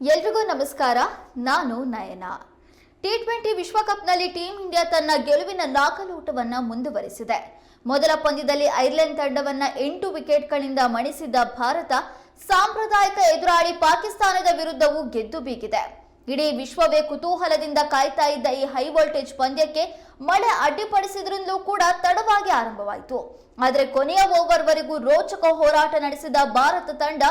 ಎಲ್ರಿಗೂ ನಮಸ್ಕಾರ. ನಾನು ನಯನ. ಟಿ ಟ್ವೆಂಟಿ ವಿಶ್ವಕಪ್ನಲ್ಲಿ ಟೀಂ ಇಂಡಿಯಾ ತನ್ನ ಗೆಲುವಿನ ನಾಕಲೋಟವನ್ನ ಮುಂದುವರಿಸಿದೆ. ಮೊದಲ ಪಂದ್ಯದಲ್ಲಿ ಐರ್ಲೆಂಡ್ ತಂಡವನ್ನ ಎಂಟು ವಿಕೆಟ್ಗಳಿಂದ ಮಣಿಸಿದ್ದ ಭಾರತ, ಸಾಂಪ್ರದಾಯಿಕ ಎದುರಾಳಿ ಪಾಕಿಸ್ತಾನದ ವಿರುದ್ಧವೂ ಗೆದ್ದು ಬೀಗಿದೆ. ಇಡೀ ವಿಶ್ವವೇ ಕುತೂಹಲದಿಂದ ಕಾಯ್ತಾ ಇದ್ದ ಈ ಹೈ ವೋಲ್ಟೇಜ್ ಪಂದ್ಯಕ್ಕೆ ಮಳೆ ಅಡ್ಡಿಪಡಿಸಿದ್ರಿಂದಲೂ ಕೂಡ ತಡವಾಗಿ ಆರಂಭವಾಯಿತು. ಆದರೆ ಕೊನೆಯ ಓವರ್ವರೆಗೂ ರೋಚಕ ಹೋರಾಟ ನಡೆಸಿದ ಭಾರತ ತಂಡ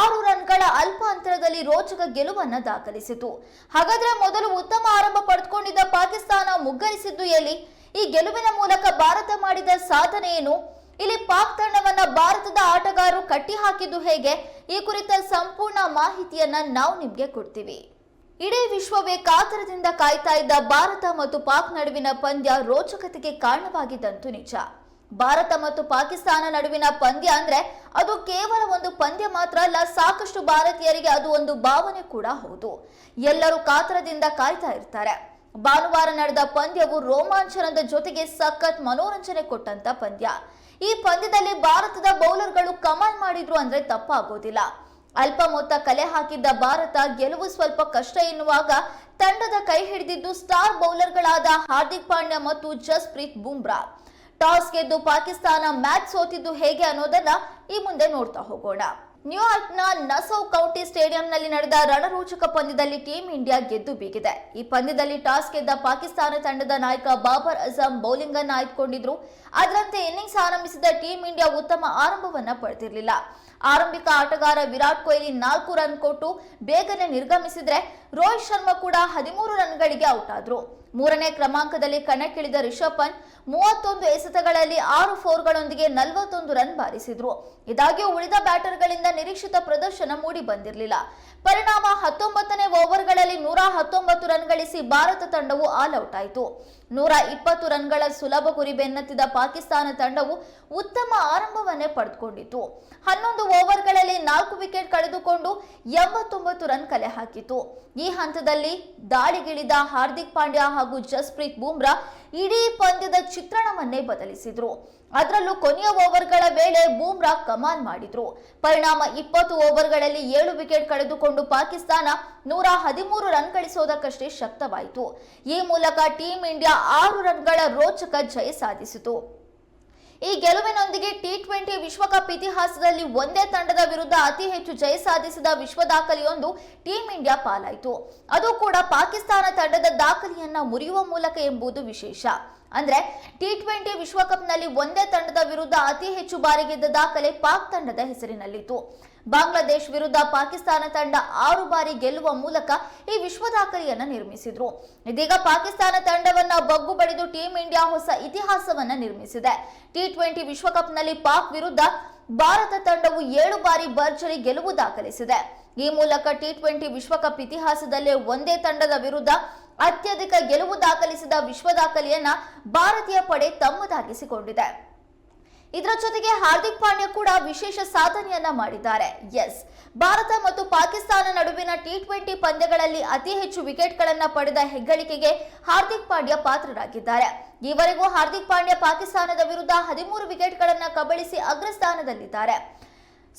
ಆರು ರನ್ಗಳ ಅಲ್ಪ ಅಂತರದಲ್ಲಿ ರೋಚಕ ಗೆಲುವನ್ನು ದಾಖಲಿಸಿತು. ಹಾಗಾದ್ರೆ ಮೊದಲು ಉತ್ತಮ ಆರಂಭ ಪಡೆದುಕೊಂಡಿದ್ದ ಪಾಕಿಸ್ತಾನ ಮುಗ್ಗರಿಸಿದ್ದು ಎಲ್ಲಿ? ಈ ಗೆಲುವಿನ ಮೂಲಕ ಭಾರತ ಮಾಡಿದ ಸಾಧನೆ ಏನು? ಇಲ್ಲಿ ಪಾಕ್ ತಂಡವನ್ನ ಭಾರತದ ಆಟಗಾರರು ಕಟ್ಟಿ ಹಾಕಿದ್ದು ಹೇಗೆ? ಈ ಕುರಿತ ಸಂಪೂರ್ಣ ಮಾಹಿತಿಯನ್ನ ನಾವು ನಿಮ್ಗೆ ಕೊಡ್ತೀವಿ. ಇಡೀ ವಿಶ್ವವೇ ಕಾತರದಿಂದ ಕಾಯ್ತಾ ಇದ್ದ ಭಾರತ ಮತ್ತು ಪಾಕ್ ನಡುವಿನ ಪಂದ್ಯ ರೋಚಕತೆಗೆ ಕಾರಣವಾಗಿದ್ದಂತೂ ನಿಜ. ಭಾರತ ಮತ್ತು ಪಾಕಿಸ್ತಾನ ನಡುವಿನ ಪಂದ್ಯ ಅಂದ್ರೆ ಅದು ಕೇವಲ ಒಂದು ಪಂದ್ಯ ಮಾತ್ರ ಅಲ್ಲ, ಸಾಕಷ್ಟು ಭಾರತೀಯರಿಗೆ ಅದು ಒಂದು ಭಾವನೆ ಕೂಡ ಹೌದು. ಎಲ್ಲರೂ ಕಾತರದಿಂದ ಕಾಯ್ತಾ ಇರ್ತಾರೆ. ಭಾನುವಾರ ನಡೆದ ಪಂದ್ಯವು ರೋಮಾಂಚನದ ಜೊತೆಗೆ ಸಖತ್ ಮನೋರಂಜನೆ ಕೊಟ್ಟಂತ ಪಂದ್ಯ. ಈ ಪಂದ್ಯದಲ್ಲಿ ಭಾರತದ ಬೌಲರ್ಗಳು ಕಮಾಲ್ ಮಾಡಿದ್ರು ಅಂದ್ರೆ ತಪ್ಪಾಗೋದಿಲ್ಲ. ಅಲ್ಪ ಮೊತ್ತ ಕಲೆ ಹಾಕಿದ್ದ ಭಾರತ ಗೆಲುವು ಸ್ವಲ್ಪ ಕಷ್ಟ ಎನ್ನುವಾಗ ತಂಡದ ಕೈ ಹಿಡಿದಿದ್ದು ಸ್ಟಾರ್ ಬೌಲರ್ಗಳಾದ ಹಾರ್ದಿಕ್ ಪಾಂಡ್ಯ ಮತ್ತು ಜಸ್ಪ್ರೀತ್ ಬುಮ್ರಾ. ಟಾಸ್ ಗೆದ್ದು ಪಾಕಿಸ್ತಾನ ಮ್ಯಾಚ್ ಸೋತಿದ್ದು ಹೇಗೆ ಅನ್ನೋದನ್ನ ಈ ಮುಂದೆ ನೋಡ್ತಾ ಹೋಗೋಣ. ನ್ಯೂಯಾರ್ಕ್ನ ನಸೌ ಕೌಂಟಿ ಸ್ಟೇಡಿಯಂನಲ್ಲಿ ನಡೆದ ರಣರೋಚಕ ಪಂದ್ಯದಲ್ಲಿ ಟೀಂ ಇಂಡಿಯಾ ಗೆದ್ದು ಬೀಗಿದೆ. ಈ ಪಂದ್ಯದಲ್ಲಿ ಟಾಸ್ ಗೆದ್ದ ಪಾಕಿಸ್ತಾನ ತಂಡದ ನಾಯಕ ಬಾಬರ್ ಅಜಮ್ ಬೌಲಿಂಗ್ ಅನ್ನು ಆಯ್ದುಕೊಂಡಿದ್ರು. ಅದರಂತೆ ಇನ್ನಿಂಗ್ಸ್ ಆರಂಭಿಸಿದ ಟೀಂ ಇಂಡಿಯಾ ಉತ್ತಮ ಆರಂಭವನ್ನ ಪಡೆದಿರಲಿಲ್ಲ. ಆರಂಭಿಕ ಆಟಗಾರ ವಿರಾಟ್ ಕೊಹ್ಲಿ ನಾಲ್ಕು ರನ್ ಕೊಟ್ಟು ಬೇಗನೆ ನಿರ್ಗಮಿಸಿದ್ರೆ ರೋಹಿತ್ ಶರ್ಮಾ ಕೂಡ ಹದಿಮೂರು ರನ್ಗಳಿಗೆ ಔಟ್ ಆದ್ರು. ಮೂರನೇ ಕ್ರಮಾಂಕದಲ್ಲಿ ಕಣಕ್ಕಿಳಿದ ರಿಷಬ್ ಪಂತ್ ಮೂವತ್ತೊಂದು ಎಸೆತಗಳಲ್ಲಿ ಆರು ಫೋರ್ಗಳೊಂದಿಗೆ ನಲವತ್ತೊಂದು ರನ್ ಬಾರಿಸಿದ್ರು. ಇದಾಗಿಯೂ ಉಳಿದ ಬ್ಯಾಟರ್ಗಳಿಂದ ನಿರೀಕ್ಷಿತ ಪ್ರದರ್ಶನ ಮೂಡಿ ಬಂದಿರಲಿಲ್ಲ. ಪರಿಣಾಮ ಹತ್ತೊಂಬತ್ತನೇ ಓವರ್ಗಳಲ್ಲಿ ನೂರ ಹತ್ತೊಂಬತ್ತು ರನ್ ಗಳಿಸಿ ಭಾರತ ತಂಡವು ಆಲ್ ಔಟ್ ಆಯಿತು. ನೂರ ಇಪ್ಪತ್ತು ರನ್ಗಳ ಸುಲಭ ಗುರಿ ಬೆನ್ನತ್ತಿದ ಪಾಕಿಸ್ತಾನ ತಂಡವು ಉತ್ತಮ ಆರಂಭವನ್ನೇ ಪಡೆದುಕೊಂಡಿತು ಹನ್ನೊಂದು ಓವರ್ಗಳಲ್ಲಿ ನಾಲ್ಕು ವಿಕೆಟ್ ಕಳೆದುಕೊಂಡು ಎಂಬತ್ತೊಂಬತ್ತು ರನ್ ಕಲೆ ಹಾಕಿತು. ಈ ಹಂತದಲ್ಲಿ ದಾಳಿಗಿಳಿದ ಹಾರ್ದಿಕ್ ಪಾಂಡ್ಯ ಹಾಗೂ ಜಸ್ಪ್ರೀತ್ ಬೂಮ್ರಾ ಇಡೀ ಪಂದ್ಯದ ಚಿತ್ರಣವನ್ನೇ ಬದಲಿಸಿದ್ರು. ಅದರಲ್ಲೂ ಕೊನೆಯ ಓವರ್ಗಳ ವೇಳೆ ಬೂಮ್ರಾ ಕಮಾನ್ ಮಾಡಿದ್ರು. ಪರಿಣಾಮ ಇಪ್ಪತ್ತು ಓವರ್ಗಳಲ್ಲಿ ಏಳು ವಿಕೆಟ್ ಕಳೆದುಕೊಂಡು ಪಾಕಿಸ್ತಾನ ನೂರ ಹದಿಮೂರು ರನ್ ಗಳಿಸೋದಕ್ಕಷ್ಟೇ ಶಕ್ತವಾಯಿತು. ಈ ಮೂಲಕ ಟೀಂ ಇಂಡಿಯಾ ಆರು ರನ್ಗಳ ರೋಚಕ ಜಯ ಸಾಧಿಸಿತು. ಈ ಗೆಲುವಿನೊಂದಿಗೆ ಟಿ ಟ್ವೆಂಟಿ ವಿಶ್ವಕಪ್ ಇತಿಹಾಸದಲ್ಲಿ ಒಂದೇ ತಂಡದ ವಿರುದ್ಧ ಅತಿ ಹೆಚ್ಚು ಜಯ ಸಾಧಿಸಿದ ವಿಶ್ವ ದಾಖಲೆಯೊಂದು ಟೀಂ ಇಂಡಿಯಾ ಪಾಲಾಯಿತು. ಅದು ಕೂಡ ಪಾಕಿಸ್ತಾನ ತಂಡದ ದಾಖಲೆಯನ್ನ ಮುರಿಯುವ ಮೂಲಕ ಎಂಬುದು ವಿಶೇಷ. ಅಂದ್ರೆ ಟಿ ಟ್ವೆಂಟಿ ವಿಶ್ವಕಪ್ನಲ್ಲಿ ಒಂದೇ ತಂಡದ ವಿರುದ್ಧ ಅತಿ ಹೆಚ್ಚು ಬಾರಿ ಗೆದ್ದ ದಾಖಲೆ ಪಾಕ್ ತಂಡದ ಹೆಸರಿನಲ್ಲಿತ್ತು. ಬಾಂಗ್ಲಾದೇಶ್ ವಿರುದ್ಧ ಪಾಕಿಸ್ತಾನ ತಂಡ ಆರು ಬಾರಿ ಗೆಲ್ಲುವ ಮೂಲಕ ಈ ವಿಶ್ವ ದಾಖಲೆಯನ್ನ ನಿರ್ಮಿಸಿದ್ರು. ಇದೀಗ ಪಾಕಿಸ್ತಾನ ತಂಡವನ್ನ ಬಗ್ಗು ಬಡಿದು ಟೀಂ ಇಂಡಿಯಾ ಹೊಸ ಇತಿಹಾಸವನ್ನ ನಿರ್ಮಿಸಿದೆ. ಟಿ ಟ್ವೆಂಟಿ ವಿಶ್ವಕಪ್ನಲ್ಲಿ ಪಾಕ್ ವಿರುದ್ಧ ಭಾರತ ತಂಡವು ಏಳು ಬಾರಿ ಭರ್ಜರಿ ಗೆಲುವು ದಾಖಲಿಸಿದೆ. ಈ ಮೂಲಕ ಟಿ ಟ್ವೆಂಟಿ ವಿಶ್ವಕಪ್ ಇತಿಹಾಸದಲ್ಲೇ ಒಂದೇ ತಂಡದ ವಿರುದ್ಧ ಅತ್ಯಧಿಕ ಗೆಲುವು ದಾಖಲಿಸಿದ ವಿಶ್ವ ದಾಖಲೆಯನ್ನ ಭಾರತೀಯ ಪಡೆ ತಮ್ಮದಾಗಿಸಿಕೊಂಡಿದೆ. ಇದರ ಜೊತೆಗೆ ಹಾರ್ದಿಕ್ ಪಾಂಡ್ಯ ಕೂಡ ವಿಶೇಷ ಸಾಧನೆಯನ್ನ ಮಾಡಿದ್ದಾರೆ. ಎಸ್, ಭಾರತ ಮತ್ತು ಪಾಕಿಸ್ತಾನ ನಡುವಿನ ಟಿ ಟ್ವೆಂಟಿ ಪಂದ್ಯಗಳಲ್ಲಿ ಅತಿ ಹೆಚ್ಚು ವಿಕೆಟ್ಗಳನ್ನ ಪಡೆದ ಹೆಗ್ಗಳಿಕೆಗೆ ಹಾರ್ದಿಕ್ ಪಾಂಡ್ಯ ಪಾತ್ರರಾಗಿದ್ದಾರೆ. ಈವರೆಗೂ ಹಾರ್ದಿಕ್ ಪಾಂಡ್ಯ ಪಾಕಿಸ್ತಾನದ ವಿರುದ್ಧ ಹದಿಮೂರು ವಿಕೆಟ್ಗಳನ್ನ ಕಬಳಿಸಿ ಅಗ್ರಸ್ಥಾನದಲ್ಲಿದ್ದಾರೆ.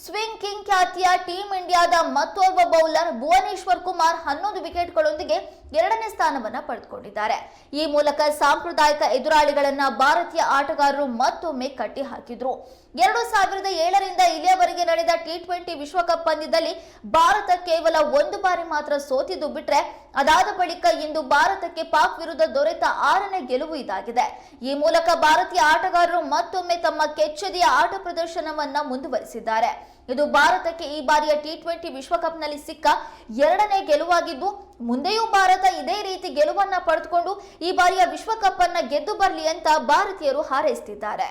ಸ್ವಿಂಗ್ ಕಿಂಗ್ ಖ್ಯಾತಿಯ ಟೀಂ ಇಂಡಿಯಾದ ಮತ್ತೋರ್ವ ಬೌಲರ್ ಭುವನೇಶ್ವರ್ ಕುಮಾರ್ ಹನ್ನೊಂದು ವಿಕೆಟ್ಗಳೊಂದಿಗೆ ಎರಡನೇ ಸ್ಥಾನವನ್ನು ಪಡೆದುಕೊಂಡಿದ್ದಾರೆ. ಈ ಮೂಲಕ ಸಾಂಪ್ರದಾಯಿಕ ಎದುರಾಳಿಗಳನ್ನ ಭಾರತೀಯ ಆಟಗಾರರು ಮತ್ತೊಮ್ಮೆ ಕಟ್ಟಿ ಹಾಕಿದ್ರು ಎರಡು ಸಾವಿರದ ಏಳರಿಂದ ಇಲ್ಲಿಯವರೆಗೆ ನಡೆದ ಟಿ ಟ್ವೆಂಟಿ ವಿಶ್ವಕಪ್ ಪಂದ್ಯದಲ್ಲಿ ಭಾರತ ಕೇವಲ ಒಂದು ಬಾರಿ ಮಾತ್ರ ಸೋತಿದ್ದು ಬಿಟ್ರೆ, ಅದಾದ ಬಳಿಕ ಇಂದು ಭಾರತಕ್ಕೆ ಪಾಕ್ ವಿರುದ್ಧ ದೊರೆತ ಆರನೇ ಗೆಲುವು ಇದಾಗಿದೆ. ಈ ಮೂಲಕ ಭಾರತೀಯ ಆಟಗಾರರು ಮತ್ತೊಮ್ಮೆ ತಮ್ಮ ಕೆಚ್ಚೆದೆಯ ಆಟ ಪ್ರದರ್ಶನವನ್ನ ಮುಂದುವರಿಸಿದ್ದಾರೆ. ಇದು ಭಾರತಕ್ಕೆ ಈ ಬಾರಿಯ ಟಿ ಟ್ವೆಂಟಿ ವಿಶ್ವಕಪ್ನಲ್ಲಿ ಸಿಕ್ಕ ಎರಡನೇ ಗೆಲುವಾಗಿದ್ದು, ಮುಂದೆಯೂ ಭಾರತ ಇದೇ ರೀತಿ ಗೆಲುವನ್ನ ಪಡೆದುಕೊಂಡು ಈ ಬಾರಿಯ ವಿಶ್ವಕಪ್ ಅನ್ನ ಗೆದ್ದು ಬರಲಿ ಅಂತ ಭಾರತೀಯರು ಹಾರೈಸುತ್ತಿದ್ದಾರೆ